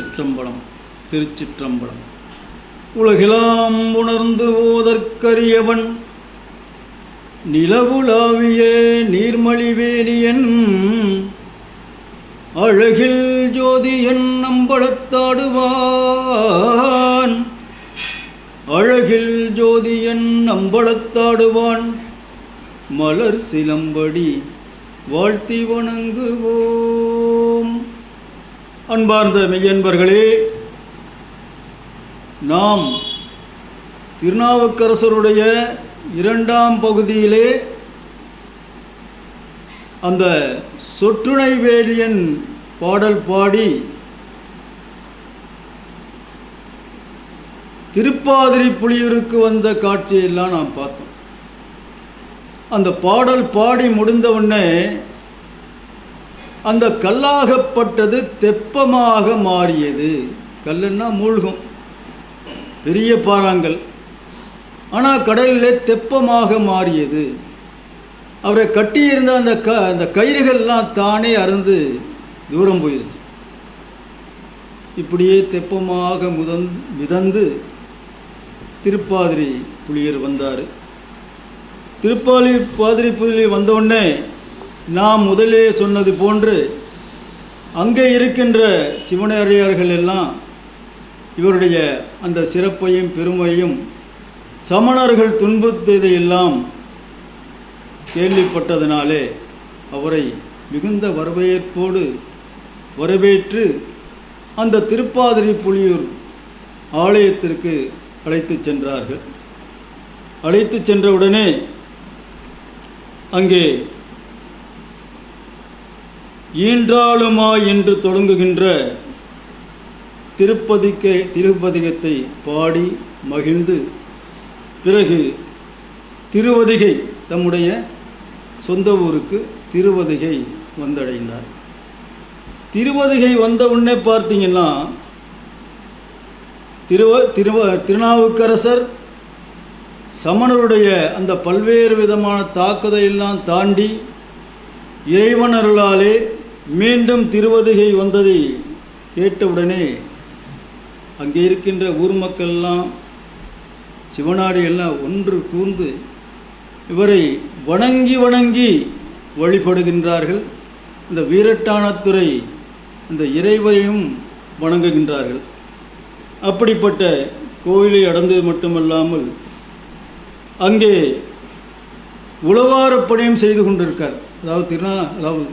திருச்சிற்றம்பலம் திருச்சிற்றம்பலம். உலகிலாம் உணர்ந்து ஓதற்கரியவன் நிலவுலாவிய நீர்மலிவேலியன் அழகில் ஜோதியன் நம்பளத்தாடுவான் அழகில் ஜோதியன் நம்பளத்தாடுவான் மலர் சிலம்படி வாழ்த்தி வணங்குவோம். அன்பார்ந்த மெய்யன்பர்களே நாம் திருநாவுக்கரசருடைய இரண்டாம் பகுதியிலே அந்த சொற்றுணை வேலியன் பாடல் பாடி திருப்பாதிரி புலியூருக்கு வந்த காட்சியெல்லாம் நாம் பார்த்தோம். அந்த பாடல் பாடி முடிந்தவுடனே அந்த கல்லாகப்பட்டது தெப்பமாக மாறியது. கல்லுன்னா மூழ்கும். பெரிய பாறாங்கல். ஆனால் கடலிலே தெப்பமாக மாறியது. அவரை கட்டியிருந்த அந்த க அந்த கயிறுகள்லாம் தானே அருந்து தூரம் போயிருச்சு. இப்படியே தெப்பமாக முதந் மிதந்து திருப்பாதிரி புலியர் வந்தார். திருப்பாலி பாதிரி புலியர் வந்தவுடனே நாம் முதலே சொன்னது போன்று அங்கே இருக்கின்ற சிவனடியார்கள் எல்லாம் இவருடைய அந்த சிறப்பையும் பெருமையும் சமணர்கள் துன்புத்ததையெல்லாம் கேள்விப்பட்டதினாலே அவரை மிகுந்த வரவேற்போடு வரவேற்று அந்த திருப்பாதிரி புலியூர் ஆலயத்திற்கு அழைத்து சென்றார்கள். அழைத்து சென்றவுடனே அங்கே ஈன்றாலுமா என்று தொடங்குகின்ற திருப்பதிக்கை திருப்பதிகத்தை பாடி மகிழ்ந்து பிறகு திருவதிகை தம்முடைய சொந்த ஊருக்கு திருவதிகை வந்தடைந்தார். திருவதிகை வந்த உடனே பார்த்தீங்கன்னா திருவ திருவ திருநாவுக்கரசர் சமணருடைய அந்த பல்வேறு விதமான தாக்குதலெல்லாம் தாண்டி இறைவனர்களாலே மீண்டும் திருவதிகை வந்ததை கேட்டவுடனே அங்கே இருக்கின்ற ஊர் மக்கள்லாம் சிவனாடி எல்லாம் ஒன்று கூர்ந்து இவரை வணங்கி வணங்கி வழிபடுகின்றார்கள். இந்த வீரட்டானத்துறை இந்த இறைவரையும் வணங்குகின்றார்கள். அப்படிப்பட்ட கோயிலை அடைந்தது மட்டுமல்லாமல் அங்கே உளவாரப்பணியும் செய்து கொண்டிருக்கார். அதாவது திருநா அதாவது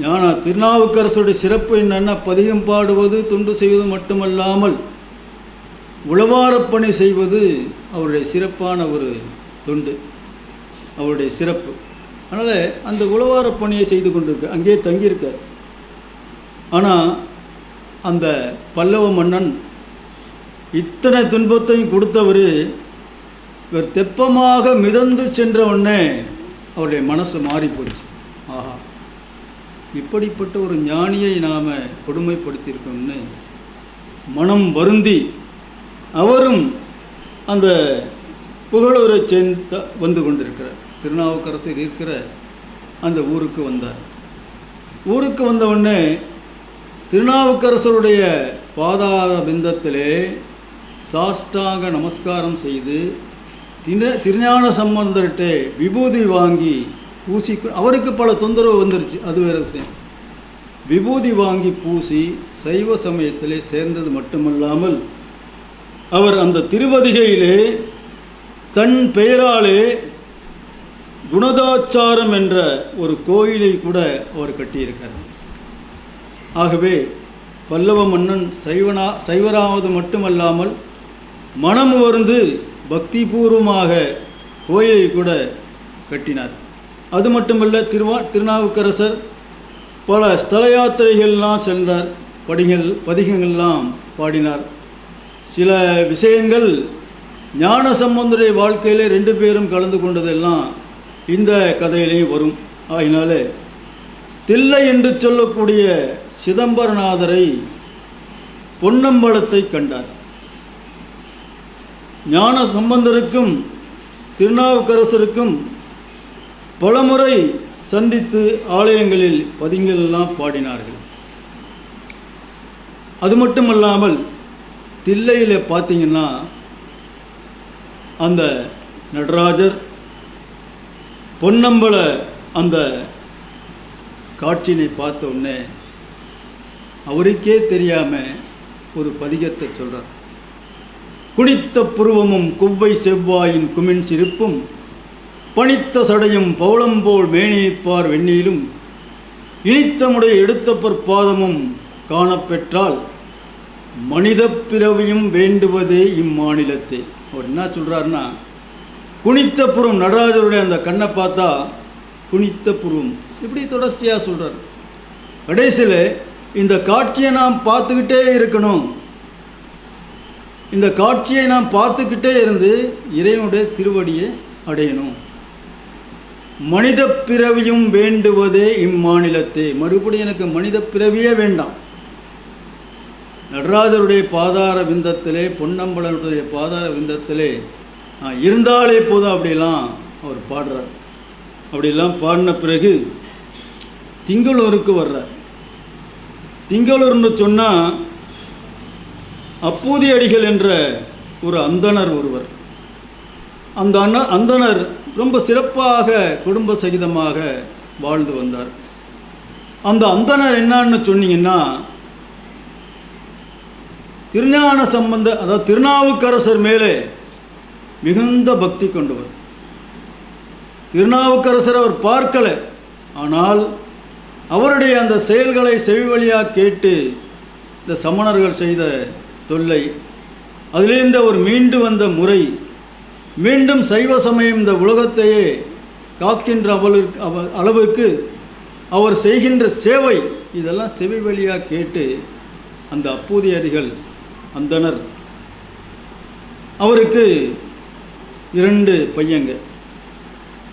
ஞான திருநாவுக்கரசுடைய சிறப்பு என்னென்னா பதிகம் பாடுவது தொண்டு செய்வது மட்டுமல்லாமல் உளவாரப்பணி செய்வது அவருடைய சிறப்பான ஒரு தொண்டு அவருடைய சிறப்பு. அதனால் அந்த உளவாரப் பணியை செய்து கொண்டிருக்கார் அங்கேயே தங்கியிருக்கார். ஆனால் அந்த பல்லவ மன்னன் இத்தனை துன்பத்தையும் கொடுத்தவர் இவர் தெப்பமாக மிதந்து சென்ற உடனே அவருடைய மனசு மாறிப்போச்சு. இப்படிப்பட்ட ஒரு ஞானியை நாம் கொடுமைப்படுத்தியிருக்கோம்னு மனம் வருந்தி அவரும் அந்த புகழூரை சேர்ந்து வந்து கொண்டிருக்கிறார். திருநாவுக்கரசர் இருக்கிற அந்த ஊருக்கு வந்தார். ஊருக்கு வந்தவுடனே திருநாவுக்கரசருடைய பாதார பிந்தத்திலே சாஷ்டாங்க நமஸ்காரம் செய்து தின திருஞான சம்பந்தர்கிட்ட விபூதி வாங்கி பூசி அவருக்கு பல தொந்தரவு வந்துருச்சு. அது வேறு விஷயம். விபூதி வாங்கி பூசி சைவ சமயத்திலே சேர்ந்தது மட்டுமல்லாமல் அவர் அந்த திருவதிகையிலே தன் பெயராலே குணதாச்சாரம் என்ற ஒரு கோயிலை கூட அவர் கட்டியிருக்கார். ஆகவே பல்லவ மன்னன் சைவனா சைவராவது மட்டுமல்லாமல் மனம் வருந்து பக்திபூர்வமாக கோயிலை கூட கட்டினார். அது மட்டுமல்ல திருவா திருநாவுக்கரசர் பல ஸ்தல யாத்திரைகள்லாம் சென்றார். படிகள் பதிகங்கள்லாம் பாடினார். சில விஷயங்கள் ஞான சம்பந்தருடைய வாழ்க்கையிலே ரெண்டு பேரும் கலந்து கொண்டதெல்லாம் இந்த கதையிலையும் வரும். ஆகினால தில்லை என்று சொல்லக்கூடிய சிதம்பரநாதரை பொன்னம்பலத்தை கண்டார். ஞான சம்பந்தருக்கும் திருநாவுக்கரசருக்கும் பலமுறை சந்தித்து ஆலயங்களில் பதிங்களெல்லாம் பாடினார்கள். அது மட்டும் இல்லாமல் தில்லையில் பார்த்தீங்கன்னா அந்த நடராஜர் பொன்னம்பல அந்த காட்சியினை பார்த்த உடனே அவருக்கே தெரியாமல் ஒரு பதிகத்தை சொல்கிறார் குனித்த புருவமும் குவ்வை செவ்வாயின் குமின் சிரிப்பும் பனித்த சடையும் பவளம்போல் மேனியைப்பார் வெண்ணியிலும் இனித்தமுடைய எடுத்த பற்பாதமும் காணப்பெற்றால் மனித பிறவியும் வேண்டுவதே இம்மாநிலத்தை. அவர் என்ன சொல்கிறாருன்னா குனித்தபுரம் நடராஜருடைய அந்த கண்ணை பார்த்தா குனித்த புருவம் இப்படி தொடர்ச்சியாக சொல்கிறார் கடைசியில் இந்த காட்சியை நாம் பார்த்துக்கிட்டே இருக்கணும். இந்த காட்சியை நாம் பார்த்துக்கிட்டே இருந்து இறைவனுடைய திருவடியை அடையணும். மனித பிறவியும் வேண்டுவதே இம்மாநிலத்தே. மறுபடியும் எனக்கு மனித பிறவியே வேண்டாம். நடராஜருடைய பாதார விந்தத்திலே பொன்னம்பலனுடைய பாதார விந்தத்திலே நான் இருந்தாலே போதும் அப்படிலாம் அவர் பாடுறார். அப்படிலாம் பாடின பிறகு திங்களூருக்கு வர்றார். திங்களூர்னு சொன்னால் அப்பூதி அடிகள் என்ற ஒரு அந்தணர் ஒருவர். அந்த அண்ண அந்தணர் ரொம்ப சிறப்பாக குடும்ப சகிதமாக வாழ்ந்து வந்தார். அந்த அந்தணர் என்னான்னு சொன்னீங்கன்னா திருஞான சம்பந்த அதாவது திருநாவுக்கரசர் மேலே மிகுந்த பக்தி கொண்டவர். திருநாவுக்கரசர் அவர் பார்க்கல ஆனால் அவருடைய அந்த செயல்களை செவிவழியாக கேட்டு இந்த சமணர்கள் செய்த தொல்லை அதிலிருந்து அவர் மீண்டு வந்த முறை மீண்டும் சைவ சமயம் இந்த உலகத்தையே காக்கின்ற அவளுக்கு அவ அளவுக்கு அவர் செய்கின்ற சேவை இதெல்லாம் செவி வழியாக கேட்டு அந்த அப்பூதி அடிகள் அந்தனர் அவருக்கு இரண்டு பையங்க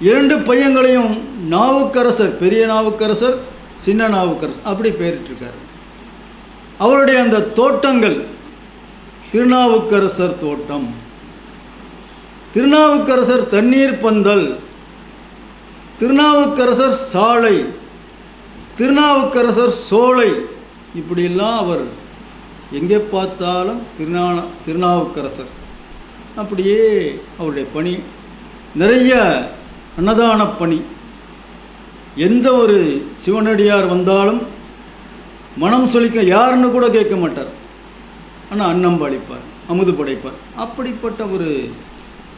இரண்டு பையங்களையும் நாவுக்கரசர் பெரிய நாவுக்கரசர் சின்ன நாவுக்கரசர் அப்படி பெயரிட்டிருக்கார். அவருடைய அந்த தோட்டங்கள் திருநாவுக்கரசர் தோட்டம். திருநாவுக்கரசர் தண்ணீர் பந்தல் திருநாவுக்கரசர் சாலை திருநாவுக்கரசர் சோலை இப்படியெல்லாம் அவர் எங்கே பார்த்தாலும் திருநா திருநாவுக்கரசர். அப்படியே அவருடைய பணி நிறைய அன்னதான பணி. எந்த ஒரு சிவனடியார் வந்தாலும் மனம் சொலிக்க யாருன்னு கூட கேட்க மாட்டார். ஆனால் அன்னம் படைப்பார் அமுது படைப்பார் அப்படிப்பட்ட ஒரு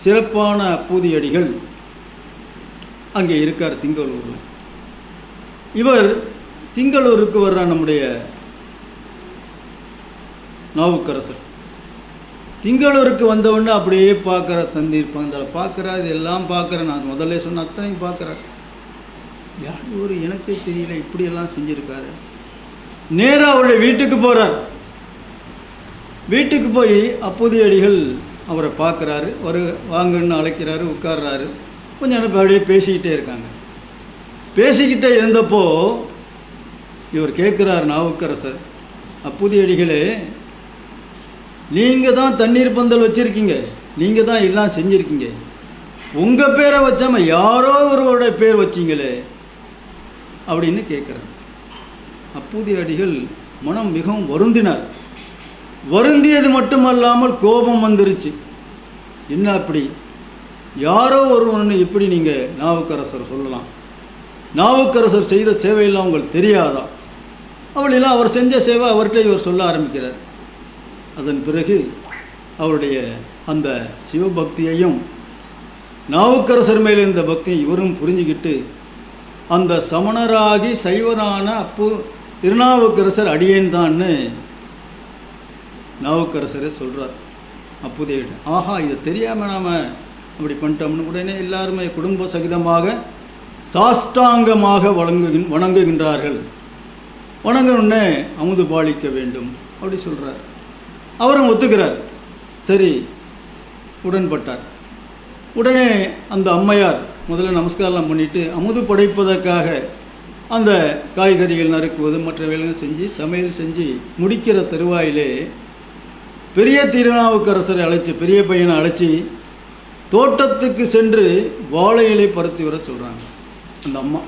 சிறப்பான பூதியடிகள் அங்கே இருக்கார் திங்களூரில். இவர் திங்களூருக்கு வர்ற நம்முடைய நாவுக்கரசர். திங்களூருக்கு வந்தவொடனே அப்படியே பார்க்குற தந்தீர் பந்தலை பார்க்குறார் இதெல்லாம் பார்க்குறேன் நான் முதல்ல சொன்ன அத்தனையும் பார்க்குறார். யார் ஒரு எனக்கே தெரியல. இப்படியெல்லாம் செஞ்சுருக்காரு. நேராக அவருடைய வீட்டுக்கு போகிறார் வீட்டுக்கு போய் அப்போதைய அடிகள் அவரை பார்க்குறாரு ஒரு வாங்கன்னு அழைக்கிறாரு உட்கார்றாரு. கொஞ்சம் நேரம் அப்படியே பேசிக்கிட்டே இருக்காங்க. பேசிக்கிட்டே இருந்தப்போ இவர் கேட்குறார் நாவுக்கரசர் அப்புதியடிகளே நீங்கள் தான் தண்ணீர் பந்தல் வச்சுருக்கீங்க. நீங்கள் தான் எல்லாம் செஞ்சுருக்கீங்க. உங்கள் பேரை வச்சாமல் யாரோ ஒருவருடைய பேர் வச்சிங்களே அப்படின்னு கேட்குறாரு. அப்பூதிய அடிகள் மனம் மிகவும் வருந்தினார். வருந்தியது மட்டுமல்லாமல் கோபம் வந்துருச்சு. என்ன அப்படி? யாரோ ஒருவன் எப்படி நீங்கள் நாவுக்கரசர் சொல்லலாம். நாவுக்கரசர் செய்த சேவையெல்லாம் உங்களுக்கு தெரியாதா? அவளெல்லாம் அவர் செஞ்ச சேவை அவர்கிட்ட இவர் சொல்ல ஆரம்பிக்கிறார். அதன் பிறகு அவருடைய அந்த சிவபக்தியையும் நாவுக்கரசர் மேலே இருந்த பக்தியை இவரும் புரிஞ்சுக்கிட்டு அந்த சமணராகி சைவரான அப்போ திருநாவுக்கரசர் அடியேன் தான்னு நாவுக்கரசரே சொல்கிறார் அப்போதே ஆஹா இதை தெரியாமல் நாம் அப்படி பண்ணிட்டோம்னு உடனே எல்லாருமே குடும்ப சகிதமாக சாஷ்டாங்கமாக வழங்குகின் வணங்குகின்றார்கள். வணங்கணுன்னே அமுது பாலிக்க வேண்டும். அப்படி சொல்கிறார் அவரும் ஒத்துக்கிறார். சரி உடன்பட்டார். உடனே அந்த அம்மையார் முதல்ல நமஸ்காரம் பண்ணிட்டு அமுது படைப்பதற்காக அந்த காய்கறிகள் நறுக்குவது மற்ற வேலைகள் செஞ்சு சமையல் செஞ்சு முடிக்கிற தருவாயிலே பெரிய திருநாவுக்கரசரை அழைச்சி பெரிய பையனை அழைச்சி தோட்டத்துக்கு சென்று வாழை இலை பருத்தி வர சொல்கிறாங்க அந்த அம்மா.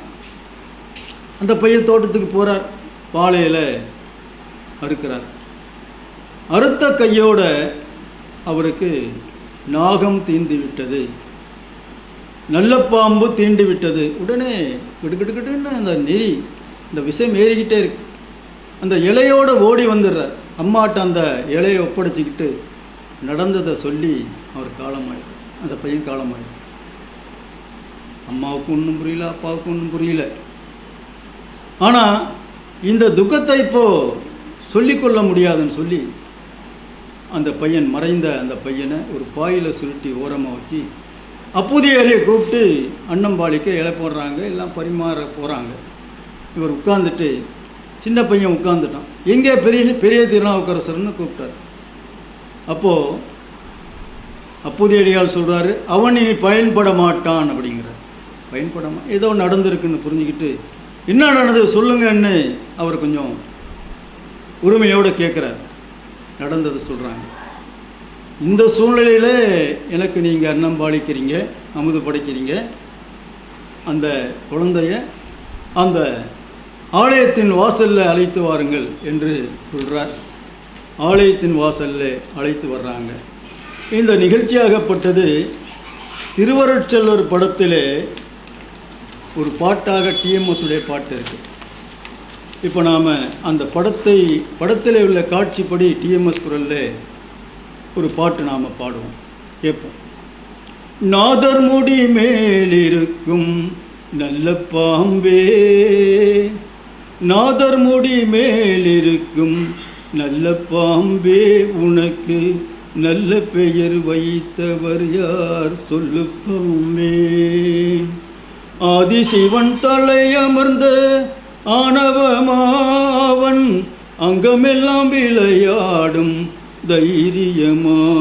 அந்த பையன் தோட்டத்துக்கு போகிறார் வாழை இலை அறுக்கிறார். அறுத்த கையோட அவருக்கு நாகம் தீந்து விட்டது. நல்ல பாம்பு தீண்டு விட்டது. உடனே கிடுகிடுகிடுன்னு அந்த நெறி இந்த விஷம் ஏறிக்கிட்டே இருக்கு. அந்த இலையோடு ஓடி வந்துடுறார். அம்மாட்ட அந்த இலையை ஒப்படைச்சிக்கிட்டு நடந்ததை சொல்லி அவர் காலமாயிடும் அந்த பையன் காலமாயிடும் அம்மாவுக்கு ஒன்றும் புரியல அப்பாவுக்கு ஒன்றும் புரியல. ஆனால் இந்த துக்கத்தை இப்போ சொல்லிக்கொள்ள முடியாதுன்னு சொல்லி அந்த பையன் மறைந்த அந்த பையனை ஒரு பாயில் சுருட்டி ஓரமாக வச்சு அப்போதைய இலையை கூப்பிட்டு அன்னம்பாளிக்க இலை போடுறாங்க எல்லாம் பரிமாற போகிறாங்க இவர் உட்காந்துட்டு சின்ன பையன் உட்காந்துட்டான் எங்கே பெரிய பெரிய திருநாவுக்கரசர்னு கூப்பிட்டார். அப்போது அப்போதையடியால் சொல்கிறாரு அவன் இனி பயன்பட மாட்டான் அப்படிங்கிறார். பயன்பட ஏதோ நடந்திருக்குன்னு புரிஞ்சுக்கிட்டு என்ன நடந்தது? சொல்லுங்கன்னு அவர் கொஞ்சம் உரிமையோடு கேட்குறார். நடந்ததை சொல்கிறாங்க இந்த சூழ்நிலையில் எனக்கு நீங்கள் அன்னம் பாலிக்கிறீங்க அமுது படைக்கிறீங்க. அந்த குழந்தைய அந்த ஆலயத்தின் வாசலில் அழைத்து வாருங்கள் என்று சொல்கிறார் ஆலயத்தின் வாசலில் அழைத்து வர்றாங்க. இந்த நிகழ்ச்சியாகப்பட்டது திருவருட்செல்வர் படத்திலே ஒரு பாட்டாக டிஎம்எஸ் உடைய பாட்டு இருக்குது இப்போ நாம் அந்த படத்தை படத்தில் உள்ள காட்சிப்படி டிஎம்எஸ் குரலில் ஒரு பாட்டு நாம் பாடுவோம். கேட்போம். நாதர் முடி மேலிருக்கும் நல்ல பாம்பே நாதர் முடி மேலிருக்கும். நல்ல பாம்பே உனக்கு. நல்ல பெயர் வைத்தவர் யார்? சொல்லு பாம்பே. ஆதிசிவன் தலை அமர்ந்த ஆணவமாவன். அங்கமெல்லாம் விளையாடும் தைரியமா.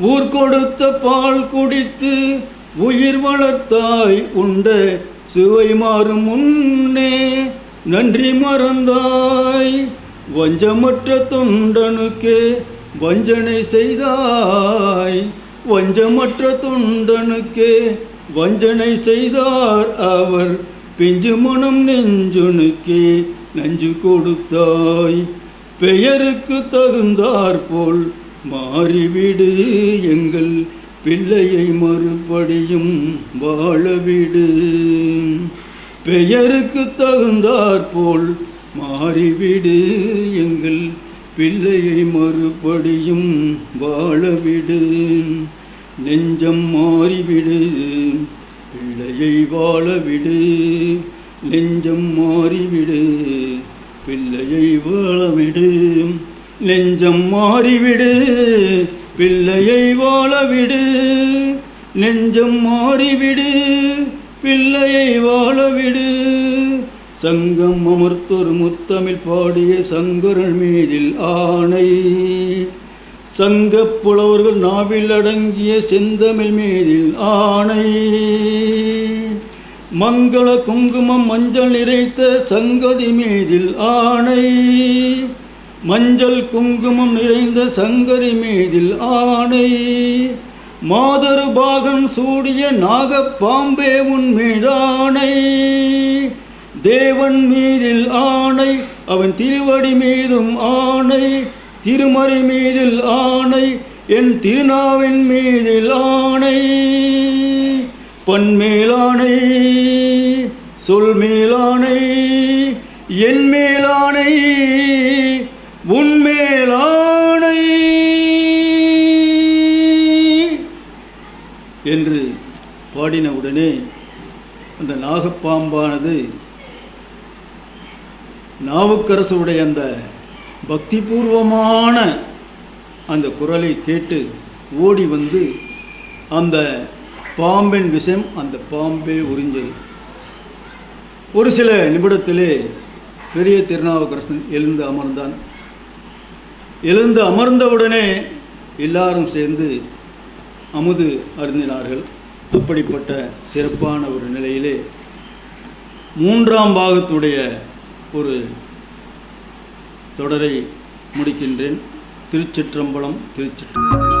ஊர் கொடுத்த பால் குடித்து உயிர் வளர்த்தாய் உண்ட சுவை மாறும் முன்னே. நன்றி மறந்தாய். வஞ்சமற்ற தொண்டனுக்கு வஞ்சனை செய்தாய். வஞ்சமற்ற தொண்டனுக்கு வஞ்சனை செய்தார் அவர். பிஞ்சு மனம் நெஞ்சுனுக்கே நஞ்சு கொடுத்தாய். பெயருக்கு தகுந்தார் போல் மாறிவிடு எங்கள் பிள்ளையை மறுபடியும் வாழவிடு. பெயருக்கு தகுந்தாற் போல் மாறிவிடு எங்கள் பிள்ளையை மறுபடியும் வாழவிடு. நெஞ்சம் மாறிவிடு பிள்ளையை வாழவிடு. நெஞ்சம் மாறிவிடு பிள்ளையை வாழவிடு. நெஞ்சம் மாறிவிடு பிள்ளையை வாழவிடு. நெஞ்சம் மாறிவிடு பிள்ளையை வாழவிடு. சங்கம் அமர்த்தொரு முத்தமிழ் பாடிய சங்கரன் மீதில் ஆணை. சங்கப் புலவர்கள் நாவில் அடங்கிய செந்தமிழ் மீதில் ஆணை. மங்கள குங்குமம் மஞ்சள் நிறைத்த சங்கதி மீதில் ஆணை. மஞ்சள் குங்குமம் நிறைந்த சங்கரி மீதில் ஆணை. மாதரு பாகன் சூடிய நாகப்பாம்பே உன் மீதானை. தேவன் மீதில் ஆணை அவன் திருவடி மீதும் ஆணை. திருமறை மீதில் ஆணை என் திருநாவின் மீதில் ஆணை. பன்மேலானை சொல் மேலானை என் மேலானை உன் என்று பாடினவுடனே அந்த நாகப்பாம்பானது நாவுக்கரசுடைய அந்த பக்திபூர்வமான அந்த குரலை கேட்டு ஓடி வந்து அந்த பாம்பின் விஷம் அந்த பாம்பே உறிஞ்சது. ஒரு சில நிமிடத்திலே பெரிய திருநாவுக்கரசன் எழுந்து அமர்ந்தான். எழுந்து அமர்ந்தவுடனே எல்லாரும் சேர்ந்து அமுது அருந்தினார்கள். அப்படிப்பட்ட சிறப்பான ஒரு நிலையிலே மூன்றாம் பாகத்துடைய ஒரு தொடரை முடிக்கின்றேன். திருச்சிற்றம்பலம் திருச்சிற்றம்பலம்.